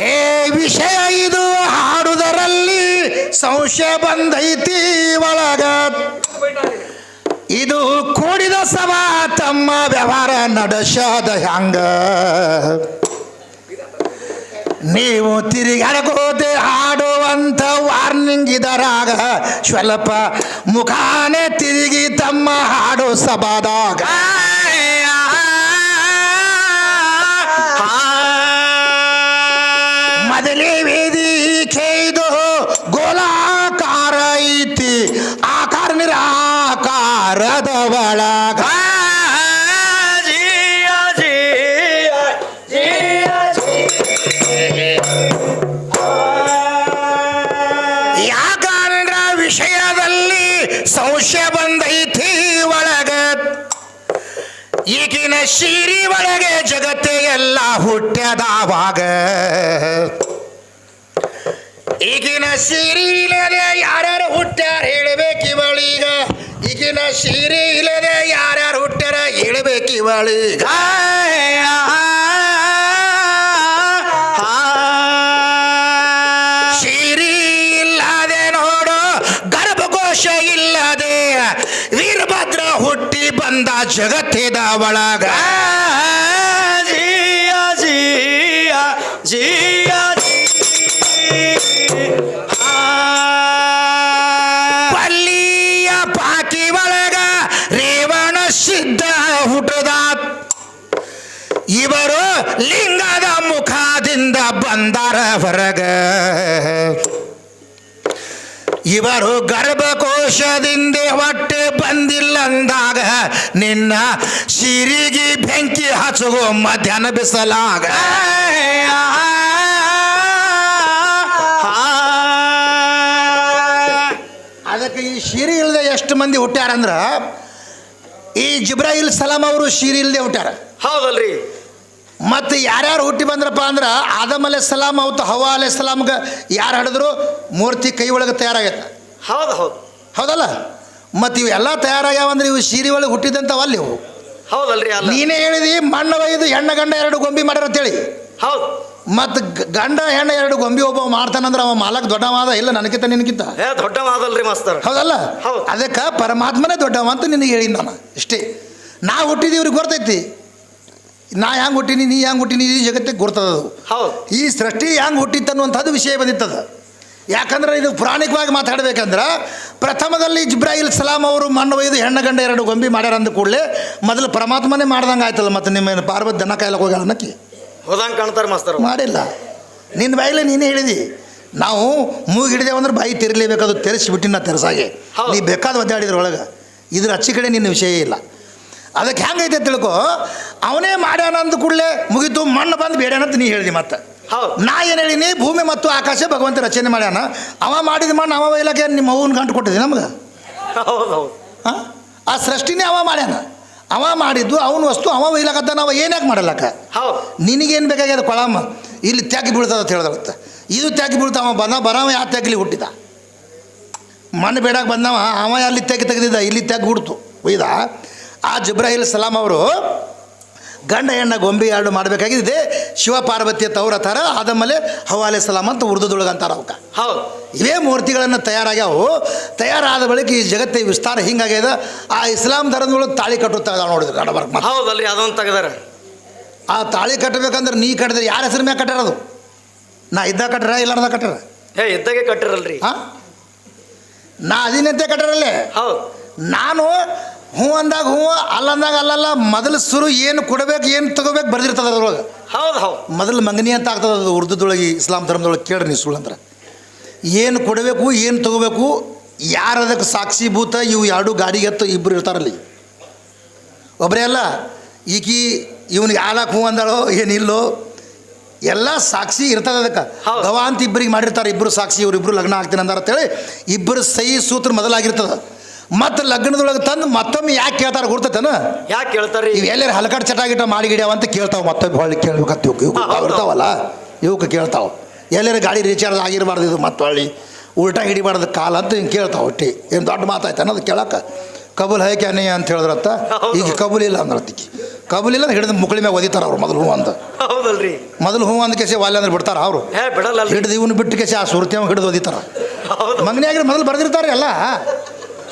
ಏ, ವಿಷಯ ಇದು, ಹಾಡುದರಲ್ಲಿ ಸಂಶಯ ಬಂದೈತಿ ಒಳಗ. ಇದು ಕೂಡಿದ ಸಭಾ, ತಮ್ಮ ವ್ಯವಹಾರ ನಡೆಸದ ಹ್ಯಾಂಗ? ನೀವು ತಿರುಗಾಡಕೋತೆ, ಹಾ ಸ್ವಲ್ಪ ಮುಖಾನೆ ತಿರುಗಿ ತಮ್ಮ ಹಾಡು ಸಭಾದಾಗ. ಶೀರಿ ಒಳಗೆ ಜಗತ್ತೇ ಎಲ್ಲ ಹುಟ್ಟ್ಯದಾವಾಗ. ಈಗಿನ ಸಿರಿ ಇಲ್ಲದೆ ಯಾರ್ಯಾರು ಹುಟ್ಟ್ಯಾರ ಹೇಳ್ಬೇಕಿವಳೀಗ ಈಗಿನ ಸಿರಿ ಇಲ್ಲದೆ ಯಾರ್ಯಾರು ಹುಟ್ಟ್ಯಾರ ಹೇಳ್ಬೇಕಿವಳೀಗ ಜಗತ್ತಿದ ಒಳಗ ಜಿಯ ಜಿಯ ಜಿಯ. ಪಲ್ಲಿಯ ಪಾಕಿ ಒಳಗ ರೇವಣ ಸಿದ್ಧ ಹುಟ್ಟದ. ಇವರು ಲಿಂಗದ ಮುಖದಿಂದ ಬಂದಾರ ಹೊರಗ. ಇವರು ಗರ್ಭಕೋಶದಿಂದ ಹೊಟ್ಟೆ ಬಂದಿಲ್ಲ ಅಂದಾಗ ನಿನ್ನ ಸಿರಿಗೆ ಬೆಂಕಿ ಹಚ್ಚುವ ಮಧ್ಯಾಹ್ನ ಬಿಸಲಾಗ. ಅದಕ್ಕೆ ಈ ಶಿರಿ ಇಲ್ಲದೆ ಎಷ್ಟು ಮಂದಿ ಹುಟ್ಟ್ಯಾರಂದ್ರ ಈ ಜಿಬ್ರಾಹಿಲ್ ಸಲಾಂ ಅವರು ಶಿರಿ ಇಲ್ಲದೆ ಹುಟ್ಟ್ಯಾರ. ಹೌದಲ್ರಿ. ಮತ್ತು ಯಾರ್ಯಾರು ಹುಟ್ಟಿ ಬಂದ್ರಪ್ಪ ಅಂದ್ರೆ ಆದಮ್ ಸಲಾಮ್ ಅವತ್ತು ಹವಾ ಅಲೆ ಸಲಾಮ್ಗೆ ಯಾರು ಹಿಡಿದ್ರು ಮೂರ್ತಿ ಕೈ ಒಳಗೆ ತಯಾರಾಗೈತೆ. ಹೌದು ಹೌದು. ಹೌದಲ್ಲ? ಮತ್ತು ಇವೆಲ್ಲ ತಯಾರಾಗ್ಯಾವ ಅಂದ್ರೆ ಇವು ಸೀರೆ ಒಳಗೆ ಹುಟ್ಟಿದಂಥವಲ್ಲಿ ಇವು? ಹೌದಲ್ರಿ ಅಲ್ಲ. ನೀನೇ ಹೇಳಿದಿ ಮಣ್ಣು ಒಯ್ದು ಹೆಣ್ಣ ಗಂಡ ಎರಡು ಗೊಂಬಿ ಮಾಡ್ಯಾರ ಅಂತೇಳಿ. ಹೌದು. ಮತ್ತು ಗಂಡ ಹೆಣ್ಣ ಎರಡು ಗೊಂಬಿ ಒಬ್ಬ ಮಾಡ್ತಾನಂದ್ರೆ ಅವ ಮಾಲಕ್ ದೊಡ್ಡವಾದ ಇಲ್ಲ ನನಗಿಂತ ನಿನಗಿಂತ ದೊಡ್ಡವಾದಲ್ರಿ ಮಾಸ್ತರ್. ಹೌದಲ್ಲ? ಹೌದು. ಅದಕ್ಕೆ ಪರಮಾತ್ಮನೇ ದೊಡ್ಡವ ಅಂತ ನಿನಗೆ ಹೇಳಿದ ನಾನು ಇಷ್ಟೇ ನಾ ಹುಟ್ಟಿದೀವಿ ಇವ್ರಿಗೆ ಗೊತ್ತೈತಿ. ನಾ ಹ್ಯಾಂಗೆ ಹುಟ್ಟಿನಿ ನೀ ಹೆಂಗೆ ಹುಟ್ಟಿನಿ ಈ ಜಗತ್ತಿಗೆ ಗುರ್ತದದು ಅದು. ಈ ಸೃಷ್ಟಿ ಹ್ಯಾಂಗೆ ಹುಟ್ಟಿತ್ತು ಅನ್ನುವಂಥದ್ದು ವಿಷಯ ಬಂದಿತ್ತದ. ಯಾಕಂದ್ರೆ ಇದು ಪುರಾಣಿಕವಾಗಿ ಮಾತಾಡ್ಬೇಕಂದ್ರೆ ಪ್ರಥಮದಲ್ಲಿ ಇಬ್ರಾಹಿಲ್ ಸಲಾಂ ಅವರು ಮಣ್ಣು ಒಯ್ದು ಹೆಣ್ಣು ಗಂಡ ಎರಡು ಗೊಂಬಿ ಮಾಡ್ಯಾರ ಅಂದ ಕೂಡಲೇ ಮೊದಲು ಪರಮಾತ್ಮನೇ ಮಾಡ್ದಂಗೆ ಆಯ್ತಲ್ಲ ಮತ್ತು ನಿಮ್ಮ ಪಾರ್ವತ್ ದನ ಕಾಯ್ಲಕ್ಕೆ ಹೋಗ್ಯಾಳ ಅನ್ನಕ್ಕೆ? ಹೋದಂಗೆ ಕಾಣ್ತಾರೆ ಮಾಸ್ತರ್. ಮಾಡಿಲ್ಲ. ನಿನ್ನ ಬಾಯಿಲೆ ನೀನೇ ಹೇಳಿದಿ. ನಾವು ಮೂಗು ಹಿಡಿದೇವು ಅಂದ್ರೆ ಬಾಯಿ ತೆರಿಲೇಬೇಕು ಅದು ತೆರೆಸಿಬಿಟ್ಟಿನ ನಾ ತೆರೆಸಾಗೆ. ನೀ ಬೇಕಾದ ಒದ್ದಾಡಿದ್ರ ಒಳಗೆ ಇದ್ರ ಅಚ್ಚಿ ಕಡೆ ನಿನ್ನ ವಿಷಯ ಇಲ್ಲ. ಅದಕ್ಕೆ ಹೆಂಗೈತೆ ತಿಳ್ಕೊ? ಅವನೇ ಮಾಡ್ಯಾನಂದ ಕೂಡಲೇ ಮುಗಿತು ಮಣ್ಣು ಬಂದು ಬೇಡ್ಯಾನಂತ ನೀ ಹೇಳಿದಿ ಮತ್ತೆ. ಹೌದು. ನಾ ಏನು ಹೇಳಿನಿ ಭೂಮಿ ಮತ್ತು ಆಕಾಶ ಭಗವಂತ ರಚನೆ ಮಾಡ್ಯಾನ ಅವ ಮಾಡಿದ ಮಣ್ಣು ಅವ ಇಲಾಖೆ ನಿಮ್ಮ ಅವ್ವನ ಗಂಟು ಕೊಟ್ಟಿದ್ದೆ ನಮ್ಗೆ? ಹೌದು ಹಾಂ? ಆ ಸೃಷ್ಟಿನೇ ಅವ ಮಾಡ್ಯಾನ. ಅವ ಮಾಡಿದ್ದು ಅವನ ವಸ್ತು ಅವ ಒಯ್ಲಕತ್ತ ನಾವು ಏನ್ಯಾಕೆ ಮಾಡಲಕ್ಕ? ಹೌದು. ನಿನಗೇನು ಬೇಕಾಗ್ಯದ ಕೊಳಮ್ಮ ಇಲ್ಲಿ ತ್ಯಾಗಿ ಬೀಳ್ತದ ಅಂತ ಹೇಳ್ದತ್ತ ಇದು ತ್ಯಾಗಿ ಬೀಳ್ತಾವ ಬಂದ ಬರವ ಯಾವ ತ್ಯಾಗಲಿ ಹುಟ್ಟಿದ? ಮಣ್ಣು ಬೇಡಕ್ಕೆ ಬಂದವ ಅವ ಅಲ್ಲಿ ತ್ಯಾಗಿ ತೆಗೆದಿದ್ದ ಇಲ್ಲಿ ತ್ಯಾಗಿ ಹುಡ್ತು ಒಯ್ದ? ಆ ಜುಬ್ರಾಹಿಲ್ ಸಲಾಂ ಅವರು ಗಂಡ ಹೆಣ್ಣ ಗೊಂಬೆ ಎರಡು ಮಾಡಬೇಕಾಗಿದೆ ಶಿವ ಪಾರ್ವತಿಯ ತವರ ಥರ ಆದಮೇಲೆ ಹವಾಲೆ ಸಲಾಮ್ ಅಂತ ಉರ್ದುದೊಳಗೆ ಅಂತಾರೆ ಅವಕ್ಕೆ. ಹೌದು. ಇವೇ ಮೂರ್ತಿಗಳನ್ನು ತಯಾರಾಗ್ಯಾವು. ತಯಾರಾದ ಬಳಿಕ ಈ ಜಗತ್ತಿನ ವಿಸ್ತಾರ ಹಿಂಗಾಗ್ಯದ. ಆ ಇಸ್ಲಾಂ ಧರ್ಮದೊಳಗೆ ತಾಳಿ ಕಟ್ಟುತ್ತಾ ಇದಾವೆ ನೋಡಿದ್ರೆ ನಡಬರ್ಕ್ ಮತ್ತೆ ಹೌದಲ್ರಿ ಅದೊಂದು ತೆಗ್ದಾರ. ಆ ತಾಳಿ ಕಟ್ಟಬೇಕಂದ್ರೆ ನೀ ಕಟ್ಟಿದ್ರೆ ಯಾರ ಹೆಸರು ಮ್ಯಾಗ ಕಟ್ಟಾರದು ನಾ ಇದ್ದ ಕಟ್ಟರ ಇಲ್ಲಾರ್ದ ಕಟ್ಟರ ಏ ಇದ್ದಾಗೆ ಕಟ್ಟಿರಲ್ರಿ. ಹಾಂ ನಾ ಅದಿನಂತೆ ಕಟ್ಟರಲ್ಲೇ ಹೌದು. ನಾನು ಹ್ಞೂ ಅಂದಾಗ ಹ್ಞೂ ಅಲ್ಲ ಅಂದಾಗ ಅಲ್ಲಲ್ಲ ಮೊದಲು ಸುರು ಏನು ಕೊಡಬೇಕು ಏನು ತಗೋಬೇಕು ಬರ್ದಿರ್ತದ ಅದ್ರೊಳಗೆ. ಹೌದು ಹೌದು. ಮೊದಲು ಮಂಗನಿ ಅಂತ ಆಗ್ತದೆ ಅದು ಉರ್ದುದೊಳಗೆ ಇಸ್ಲಾಂ ಧರ್ಮದೊಳಗೆ ಕೇಳ್ರಿ ನೀವು ಸುಳ್ಳಂದ್ರೆ. ಏನು ಕೊಡಬೇಕು ಏನು ತಗೋಬೇಕು ಯಾರು ಅದಕ್ಕೆ ಸಾಕ್ಷಿಭೂತ ಇವು ಎರಡು ಗಾಡಿಗೆ ಹತ್ತು ಇಬ್ಬರು ಇರ್ತಾರಲ್ಲಿ. ಒಬ್ಬರೇ ಅಲ್ಲ ಈಕಿ ಇವನಿಗೆ ಆಲಾಕ್ ಹೂ ಅಂದಾಳೋ ಏನಿಲ್ಲೋ ಎಲ್ಲ ಸಾಕ್ಷಿ ಇರ್ತದೆ ಅದಕ್ಕೆ. ಗವಾ ಅಂತ ಇಬ್ಬರಿಗೆ ಮಾಡಿರ್ತಾರೆ ಇಬ್ಬರು ಸಾಕ್ಷಿ ಇವ್ರಿಬ್ರು ಲಗ್ನ ಆಗ್ತೀನಿ ಅಂದಾರ ಅಂತೇಳಿ ಇಬ್ಬರು ಸಹಿ ಸೂತ್ರ ಮೊದಲಾಗಿರ್ತದೆ. ಮತ್ತು ಲಗ್ನದೊಳಗೆ ತಂದು ಮತ್ತೊಮ್ಮೆ ಯಾಕೆ ಕೇಳ್ತಾರೆ ಗುರ್ತೈತನ? ಯಾಕೆ ಕೇಳ್ತಾರ್ರಿ? ಇವು ಎಲ್ಲಾರು ಮಾಡಿಗಿಡ್ಯಾವ ಮಾಡಿ ಗಿಡ್ಯಾವ ಅಂತ ಕೇಳ್ತಾವ ಮತ್ತೊಮ್ಮೆ ಹೊಳ್ಳಿ ಕೇಳ್ಬೇಕಂತ ಇವ್ಕೆ ಇವ್ಕೆ. ಇರ್ತಾವಲ್ಲ? ಇವಕ್ಕೆ ಕೇಳ್ತಾವ. ಎಲ್ಲಾರು ಗಾಡಿ ರೀಚಾರ್ಜ್ ಆಗಿರಬಾರ್ದು ಇದು ಮತ್ತೆ ಹೊಳ್ಳಿ. ಉಲ್ಟಾ ಹಿಡಿಬಾರ್ದು ಕಾಲ ಅಂತ ಹಿಂಗೆ ಕೇಳ್ತಾವ ಒಟ್ಟಿ. ಏನು ದೊಡ್ಡ ಮಾತಾಯ್ತು ಅನ್ನೋದು ಕೇಳಕ್ಕೆ ಕಬುಲ್ ಹೈಕೆ ಅನೇ ಅಂತ ಹೇಳಿದ್ರತ್ತ. ಈಗ ಕಬೂಲ್ ಇಲ್ಲ ಅಂದ್ರತ್ತಿಕ್ಕಿ ಕಬೂಲ್ ಇಲ್ಲ ಹಿಡಿದು ಮುಕ್ಳಿ ಮ್ಯಾಗ ಒದಿತಾರ ಅವ್ರು ಮೊದಲು ಹೂ ಅಂತ ಹೌದಲ್ರಿ. ಮೊದಲು ಹೂ ಅಂದ ಕೇಸೆ ವಾಲ್ಯ ಅಂದ್ರೆ ಬಿಡ್ತಾರ ಅವರು. ಹಿಡಿದು ಇವನು ಬಿಟ್ಟು ಕೇಸೆ ಆ ಸುರ್ತಿ ಹಿಡಿದು ಒದಿತಾರ. ಮಗನಿಯಾಗಿ ಮೊದಲು ಬರ್ದಿರ್ತಾರೆ ಎಲ್ಲ.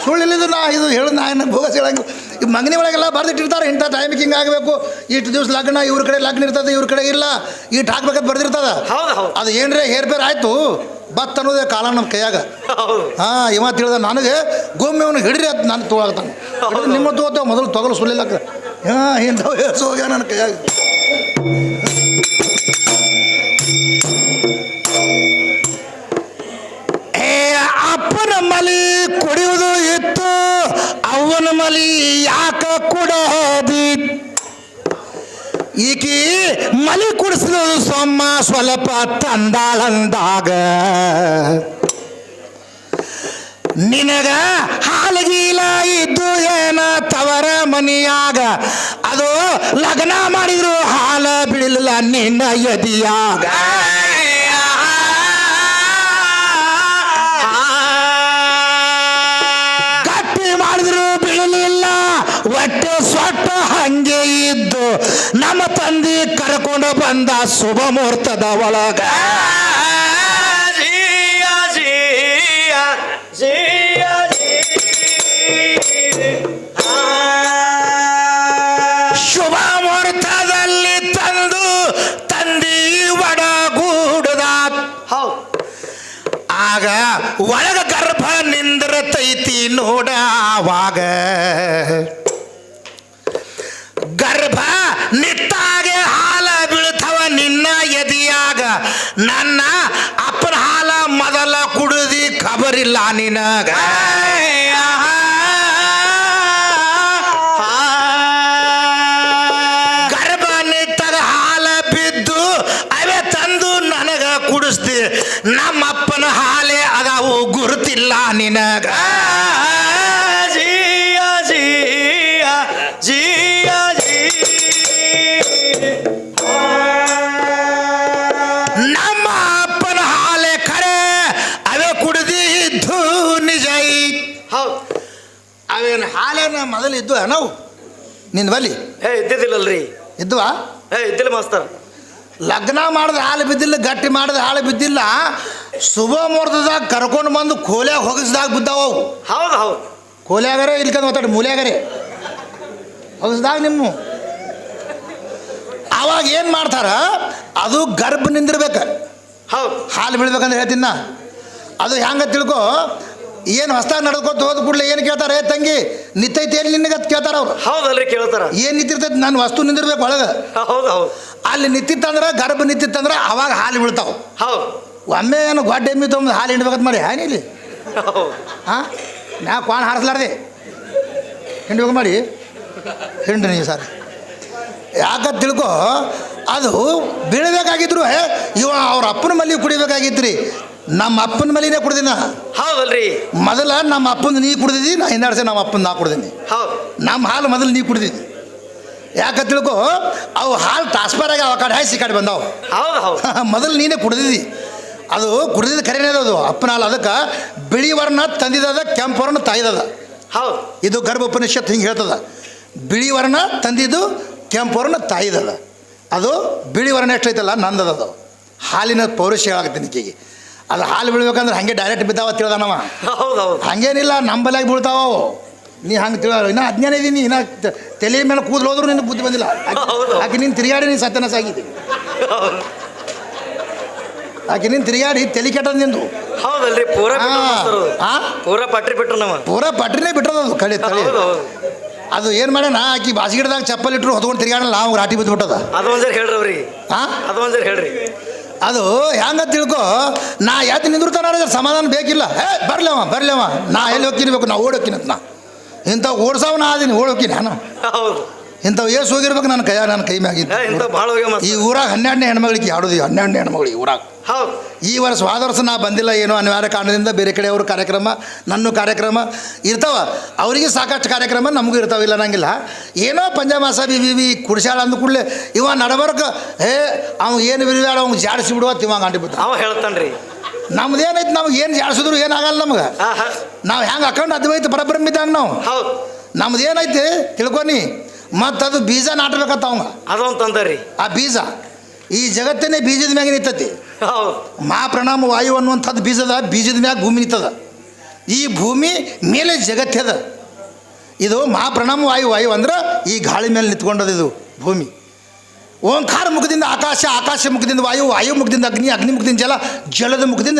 ಸುಳ್ಳಿಲ್ಲಿದ್ದು ನಾ ಇದು ಹೇಳಿ ನಾ ಏನು ಭೋಗಸ್ ಹೇಳಂಗಿಲ್ಲ. ಈ ಮಗನಿ ಒಳಗೆಲ್ಲ ಬರ್ದಿಟ್ಟಿರ್ತಾರೆ ಇಂಥ ಟೈಮಿಗೆ ಹಿಂಗೆ ಆಗಬೇಕು. ಇಷ್ಟು ದಿವಸ ಲಗ್ನ ಇವ್ರ ಕಡೆ ಲಗ್ನ ಇರ್ತದೆ ಇವ್ರ ಕಡೆ ಇಲ್ಲ. ಇಟ್ಟು ಹಾಕ್ಬೇಕಂತ ಬರ್ದಿರ್ತದ. ಅದು ಏನ್ರೇ ಹೇರ್ ಬೇರೆ ಆಯಿತು ಬತ್ ಅನ್ನೋದೇ ಕಾಲ ನಮ್ಮ ಕೈಯಾಗ. ಹಾಂ ಇವ ತಿಳಿದ ನನಗೆ ಗೊಮ್ಮೆ ಅವನು ಹಿಡಿರಿ ಅಂತ ನಾನು ತೊಗೊಳತಾನೆ ನಿಮ್ಮ ತೊಗೋತೇವೆ ಮೊದಲು ತೊಗಲು ಸುಳ್ಳಿಲ್ಲ ಹಾಂ ಇಂಥವು ಹೋಗ್ಯ ನನ್ನ ಕೈಯಾಗ. ಅಪ್ಪನ ಮಲಿ ಕುಡಿಯುವುದು ಇತ್ತು. ಅವನ ಮಲಿ ಯಾಕ ಕುಡದಿ ಈಕಿ ಮಲಿ ಕುಡಿಸಿದ ಸೊಮ್ಮ ಸ್ವಲ್ಪ ತಂದಾಳಂದಾಗ. ನಿನಗ ಹಾಲಗೀಲ ಇದ್ದು ಏನ ತವರ ಮನಿಯಾಗ? ಅದು ಲಗ್ನ ಮಾಡಿದ್ರು ಹಾಲ ಬಿಡಲಿಲ್ಲ ನಿನ್ನ ಎದಿಯಾಗ. ಹಂಗೆ ಇದ್ದು ನಮ್ಮ ತಂದೆ ಕರ್ಕೊಂಡು ಬಂದ ಶುಭ ಮುಹೂರ್ತದ ಒಳಗ. ಶುಭ ಮುಹೂರ್ತದಲ್ಲಿ ತಂದು ತಂದಿ ಒಡಗೂಡದ ಆಗ ಒಳಗ ಗರ್ಭ ನಿಂದ್ರತೈತಿ ನೋಡ ಆವಾಗ. ನನ್ನ ಅಪ್ಪನ ಹಾಲ ಮೊದಲ ಕುಡಿದಿ ಖಬರಿಲ್ಲ ನಿನಗ. ಗರ್ಭ ನಿಟ್ಟಾಗ ಹಾಲ ಬಿದ್ದು ಅವೇ ತಂದು ನನಗ ಕುಡಿಸ್ತಿ. ನಮ್ಮಪ್ಪನ ಹಾಲೆ ಅದಾವು, ಗುರುತಿಲ್ಲ ನಿನಗ. ಇದ್ವು ನಾವು ನಿನ್ನ ಬಲ್ಲಿ? ಏ ಇದ್ದಿದ್ದಿಲ್ಲಲ್ರಿ. ಇದ್ವಾ ಏ ಇದ್ದಿಲ್ಲ ಮಾಸ್ತರ್. ಲಗ್ನ ಮಾಡಿದ ಹಾಲು ಬಿದ್ದಿಲ್ಲ ಗಟ್ಟಿ ಮಾಡಿದ ಹಾಳು ಬಿದ್ದಿಲ್ಲ ಶುಭ ಮುಹೂರ್ತದಾಗ ಕರ್ಕೊಂಡು ಬಂದು ಕೋಲ್ಯಾಗ ಹೊಗಸ್ದಾಗ ಬಿದ್ದಾವ ಅವು. ಹೌದು ಹೌದು. ಕೋಲ್ಯಾಗರೆ ಇಲ್ಕಂದ್ ಮಾತಾಡಿ ಮೂಲ್ಯಾಗರೆ. ಹೊಗಸ್ದಾಗ ನಿಮ್ಮ. ಅವಾಗ ಏನು ಮಾಡ್ತಾರ? ಅದು ಗರ್ಭ ನಿಂದಿರ್ಬೇಕು. ಹೌದು. ಹಾಲು ಬೀಳ್ಬೇಕಂದ್ರೆ ಹೇಳ್ತೀನಿ ನಾ. ಅದು ಹೆಂಗ ತಿಳ್ಕೊ? ಏನು ಹೊಸ ನಡ್ಕೊತ ಹೋದ ಕೂಡಲೇ ಏನು ಕೇಳ್ತಾರೆ? "ಏ ತಂಗಿ ನಿತ್ತೈತಿ ಎಲ್ಲಿ ನಿನಗೆ? ಅಂತ ಕೇಳ್ತಾರ ಅವ್ರು. ಹೌದಲ್ರಿ ಕೇಳ್ತಾರ. ಏನು ನಿಂತಿರ್ತೈತಿ? ನನ್ನ ವಸ್ತು ನಿಂದಿರ್ಬೇಕು ಒಳಗೆ. ಹೌದು ಹೌದು. ಅಲ್ಲಿ ನಿಂತಿತ್ತಂದ್ರೆ ಗರ್ಭ ನಿಂತಿತ್ತಂದ್ರೆ ಅವಾಗ ಹಾಲು ಬೀಳ್ತಾವೆ. ಹೌದು. ಒಮ್ಮೆ ಏನು ಗೊಡ್ಡೆ ಎಮ್ಮಿ ತೊಗೊಂಡು ಹಾಲು ಹಿಂಡ್ಬೇಕಂತ ಮಾಡಿ ಹಾಂ ಇಲ್ಲಿ ಹಾಂ? ನಾ ಕ್ವಾಣ ಹಾರಿಸ್ಲಾರ್ದೆ. ಹಿಂಡ್ಬೇಕು ಮಾಡಿ. ಹಿಂಡ್ರಿ ನೀವು ಸರ್. ಯಾಕಂತ ತಿಳ್ಕೊ ಅದು ಬೀಳಬೇಕಾಗಿದ್ರು ಇವ ಅವ್ರ ಅಪ್ಪನ ಮಲ್ಲಿಗೆ ಕುಡಿಬೇಕಾಗಿತ್ತು ರೀ ನಮ್ಮ ಅಪ್ಪನ ಮೇಲೆ ಕುಡ್ದಿನ. ಹೌದಲ್ರಿ. ಮೊದಲ ನಮ್ಮ ಅಪ್ಪನ ನೀ ಕುಡ್ದಿದ್ದಿ ನಾ ಹಿಂದಾಡ್ಸೆ ನಮ್ಮ ಅಪ್ಪನ ನಾ ಕುಡ್ದೀನಿ. ಹೌದು. ನಮ್ಮ ಹಾಲು ಮೊದಲು ನೀ ಕುಡ್ದಿದ್ದಿ ಯಾಕ ತಿಳ್ಕೊ ಅವು ಹಾಲು ಟ್ರಾನ್ಸ್ಫರ್ ಆಗಿ ಅವ ಕಡೆ ಹಾಯ್ಸಿ ಕಡೆ ಬಂದಾವು. ಹೌದು ಹೌದು. [laughs] ಮೊದಲು ನೀನೇ ಕುಡ್ದಿದ್ದಿ ಅದು ಕುಡ್ದಿದ್ದ ಕರೆನೇ ಅದು ಅಪ್ಪನ ಹಾಲು. ಅದಕ್ಕೆ ಬಿಳಿ ವರ್ಣ ತಂದಿದ್ದದ ಕೆಂಪು ವರ್ಣ ತಾಯ್ದದ. ಹೌದು. ಇದು ಗರ್ಭ ಉಪನಿಷತ್ ಹಿಂಗೆ ಹೇಳ್ತದ. ಬಿಳಿ ವರ್ಣ ತಂದಿದ್ದು ಕೆಂಪು ವರ್ಣ ತಾಯ್ದದ. ಅದು ಬಿಳಿ ವರ್ಣ ಎಷ್ಟೈತಲ್ಲ ನಂದದ ಅದು ಹಾಲಿನ ಪೌರುಷ ಹೇಳಾಗುತ್ತೆ ಈಕೆಗೆ. ಅದು ಹಾಲು ಬೀಳ್ಬೇಕಂದ್ರೆ ಹಂಗೆ ಡೈರೆಕ್ಟ್ ಬಿದ್ದಾವ ತಿಳಿದಾನವ ಹಂಗೇನಿಲ್ಲ ನಂಬಲಾಗಿ ಬೀಳ್ತಾವ ಅವು. ನೀ ಹಂಗೆ ತಿಳ ಇನ್ನೂ ಅಜ್ಞಾನ ಇದೀನಿ ಇನ್ನ ತಲೆ ಮೇಲೆ ಕೂದಲು ಹೋದ್ರೂ ನಿನ್ನ ಬುದ್ಧಿ ಬಂದಿಲ್ಲ. ಆಕೆ ನೀನು ತಿರುಗಾಡಿ ನೀನು ಸತ್ಯನಾಶ ಆಗಿದ್ದಿ. ಹೌದು. ಆಕೆ ನೀನು ತಿರುಗಾಡಿ ತಲೆ ಕೆಟ್ಟದ ನಿಂದು. ಹೌದಲ್ರಿ ಪೂರ? ಪೂರ ಪಟ್ರಿ ಬಿಟ್ರು ನಮ್ಮ ಪೂರ ಪಟ್ರಿನೇ ಬಿಟ್ಟದ ಅದು ಹೌದು ಅದು ಏನು ಮಾಡೋಣ ಆಕಿ ಬಾಸಿಗಿಡದಾಗ ಚಪ್ಪಲ್ ಇಟ್ಟರು ಹೊತ್ಕೊಂಡು ತಿರುಗಾಡಲ್ಲ ನಾವು ರಾಟಿ ಬಿದ್ದು ಬಿಟ್ಟದ. ಅದೊಂದ್ಸರಿ ಹೇಳ್ರಿ ಅವ್ರಿಗೆ. ಹಾಂ ಅದು ಒಂದ್ಸರಿ ಹೇಳ್ರಿ. ಅದು ಹೆಂಗ ತಿಳ್ಕೊ, ನಾ ಯಾಕೆ ನಿಂದಿರ್ತಾನ ಸಮಾಧಾನ ಬೇಕಿಲ್ಲ. ಏ ಬರ್ಲವ ಬರ್ಲವ ನಾ ಎಲ್ಲಿ ಹೋಗ್ಕಿರ್ಬೇಕು ನಾ ಓಡೋಕಿನ ನಾ. ಇಂಥ ಓಡ್ಸವ್ ನಾ ಅದೀನಿ ಓಡೋಕಿನ ನಾನು. ಇಂಥವು ಏಸು ಹೋಗಿರ್ಬೇಕು ನನ್ನ ಕೈಯ ನನ್ನ ಕೈ ಇಂಥ ಭಾಳ ಈ ಊರಾಗ ಹನ್ನೆರಡನೇ ಹೆಣ್ಮಗಳಿಗೆ ಆಡೋದು ಹನ್ನೆರಡನೇ ಹೆಣ್ಮಗಳಿಗೆ ಊರಾಗ. ಹೌದು. ಈ ವರ್ಷ ಹೋದ ವರ್ಷ ನಾ ಬಂದಿಲ್ಲ ಏನೋ ಅನಿವಾರ್ಯ ಕಾರಣದಿಂದ ಬೇರೆ ಕಡೆ ಅವ್ರ ಕಾರ್ಯಕ್ರಮ ನನ್ನ ಕಾರ್ಯಕ್ರಮ ಇರ್ತಾವ. ಅವರಿಗೆ ಸಾಕಷ್ಟು ಕಾರ್ಯಕ್ರಮ ನಮಗೂ ಇರ್ತಾವ ಇಲ್ಲ ಅನ್ನಂಗಿಲ್ಲ. ಏನೋ ಪಂಜಾಬ್ ಬಿ ಬಿ ಬಿ ಕುಡ್ಸ್ಯಾಳ ಅಂದ ಕೂಡಲೇ ಇವ ನಡಬರ್ಕ ಏ ಅವ್ ಏನು ಬಿರಿದಾಡ ಅವ್ನು ಜಾಡಿಸಿ ಬಿಡುವ ತಿವ ಅಂಡಿಬಿಟ್ಟು ಅವ್ ಹೇಳ್ತಾನೆ ಹೇಳ್ತಾನ್ರಿ ನಮ್ದು ಏನೈತೆ ನಮ್ಗೆ ಏನು ಜಾಡಿಸಿದ್ರು ಏನಾಗಲ್ಲ ನಮ್ಗೆ. ನಾವು ಹೆಂಗೆ ಅಕೌಂಟ್ ಅದ್ವೈತ ಪರಬ್ರಹ್ಮ ಇದ್ದಂಗೆ ನಾವು. ಹೌದು. ನಮ್ದು ಏನೈತಿ ತಿಳ್ಕೊನಿ ಮತ್ತು ಅದು ಬೀಜ ನಾಟಬೇಕತ್ತ ಅವಂಗ. ಅದೊಂದು ತಂದರಿ. ಆ ಬೀಜ ಈ ಜಗತ್ತನ್ನೇ ಬೀಜದ ಮ್ಯಾಗ ನಿಂತತಿ. ಮಾ ಪ್ರಣಾಮ ವಾಯು ಅನ್ನುವಂಥದ್ದು ಬೀಜದ ಬೀಜದ ಮ್ಯಾಗ ಭೂಮಿ ನಿಂತದ. ಈ ಭೂಮಿ ಮೇಲೆ ಜಗತ್ತದ ಇದು ಮಾ ಪ್ರಣಾಮ ವಾಯು ವಾಯು ಅಂದ್ರೆ ಈ ಗಾಳಿ ಮೇಲೆ ನಿಂತ್ಕೊಂಡದ ಇದು ಭೂಮಿ. ಓಂಕಾರ ಮುಖದಿಂದ ಆಕಾಶ ಆಕಾಶ ಮುಖದಿಂದ ವಾಯು ವಾಯು ಮುಖದಿಂದ ಅಗ್ನಿ ಅಗ್ನಿ ಮುಖದಿಂದ ಜಲ ಜಲದ ಮುಖದಿಂದ